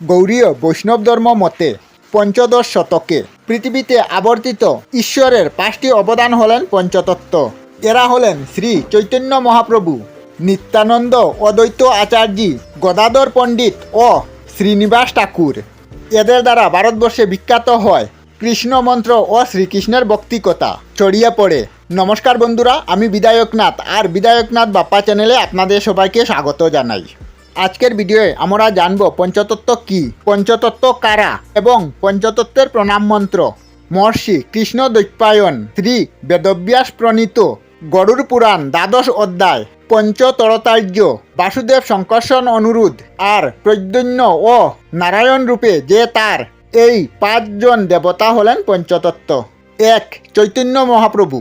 গৌরীয় বৈষ্ণব ধর্ম মতে পঞ্চদশ শতকে পৃথিবীতে আবর্তিত ঈশ্বরের পাঁচটি অবদান হলেন পঞ্চতত্ত্ব। এরা হলেন শ্রী চৈতন্য মহাপ্রভু, নিত্যানন্দ অদ্বৈত আচার্য গদাধর পণ্ডিত ও শ্রীনিবাস ঠাকুর। এদের দ্বারা ভারতবর্ষে বিখ্যাত হয় কৃষ্ণ মন্ত্র ও শ্রীকৃষ্ণের ভক্তিকতা ছড়িয়ে পড়ে। নমস্কার বন্ধুরা, আমি বিধায়কনাথ। আর বিধায়কনাথ বাপ্পা চ্যানেলে আপনাদের সবাইকে স্বাগত জানাই। আজকের ভিডিওয়ে আমরা জানব পঞ্চতত্ত্ব কি? পঞ্চতত্ত্ব কারা? এবং পঞ্চতত্ত্বের প্রণাম মন্ত্র। মহর্ষি কৃষ্ণ দৈপায়ন শ্রী বেদব্যাস প্রণীত গরুর পুরাণ দ্বাদশ অধ্যায় পঞ্চতরতার্য বাসুদেব সংকর্ষণ অনুরোধ আর প্রদ্যন্য ও নারায়ণ রূপে যে তার, এই পাঁচজন দেবতা হলেন পঞ্চতত্ত্ব। এক, চৈতন্য মহাপ্রভু।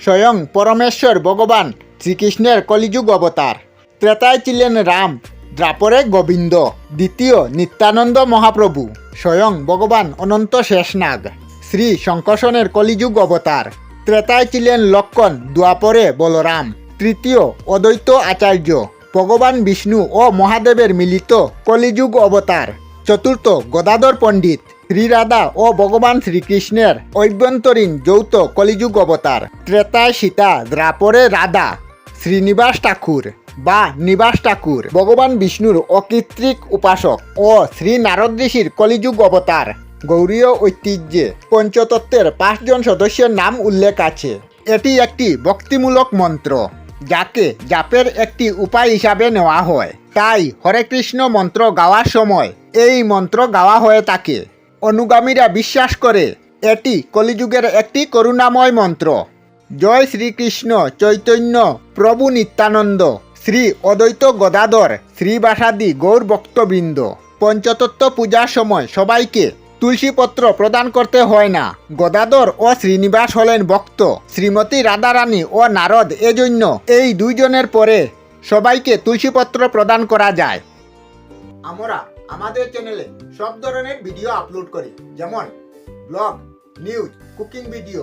স্বয়ং পরমেশ্বর ভগবান শ্রীকৃষ্ণের কলিযুগ অবতার। ত্রেতায় ছিলেন রাম। দ্রাপরে গোবিন্দ, দ্বিতীয় নিত্যানন্দ মহাপ্রভু, স্বয়ং ভগবান অনন্ত শেষনাগ। শ্রী শঙ্কর্ষণের কলিযুগ অবতার। ত্রেতায় ছিলেন লক্ষণ দ্বাপরে বলরাম। তৃতীয় অদ্বৈত আচার্য, ভগবান বিষ্ণু ও মহাদেবের মিলিত কলিযুগ অবতার। চতুর্থ গদাধর পণ্ডিত, শ্রীরাধা ও ভগবান শ্রীকৃষ্ণের অভ্যন্তরীণ যৌথ কলিযুগ অবতার। ত্রেতায় সীতা, দ্রাপরে রাধা। শ্রীনিবাস ঠাকুর বা নিবাস ঠাকুর, ভগবান বিষ্ণুর অকৃত্রিক উপাসক ও শ্রী নারদ ঋষির কলিযুগ অবতার গৌরীয় ঐতিহ্যে পঞ্চতত্ত্বের পাঁচজন সদস্যের নাম উল্লেখ আছে। এটি একটি ভক্তিমূলক মন্ত্র যাকে জাপের একটি উপায় হিসাবে নেওয়া হয়। তাই হরে কৃষ্ণ মন্ত্র গাওয়ার সময় এই মন্ত্র গাওয়া হয়ে থাকে। অনুগামীরা বিশ্বাস করে এটি কলিযুগের একটি করুণাময় মন্ত্র জয় শ্রীকৃষ্ণ চৈতন্য প্রভু নিত্যানন্দ, শ্রী অদ্বৈত গদাধর শ্রীবাসাদি গৌর ভক্তবৃন্দ। পঞ্চতত্ত্ব পূজার সময় সবাইকে তুলসীপত্র প্রদান করতে হয় না। গদাধর ও শ্রীনিবাস হলেন ভক্ত। শ্রীমতী রাধারানী ও নারদ এজন্য এই দুইজনের পরে সবাইকে তুলসীপত্র প্রদান করা যায়। আমরা আমাদের চ্যানেলে সব ধরনের ভিডিও আপলোড করি। যেমন ব্লগ, নিউজ, কুকিং ভিডিও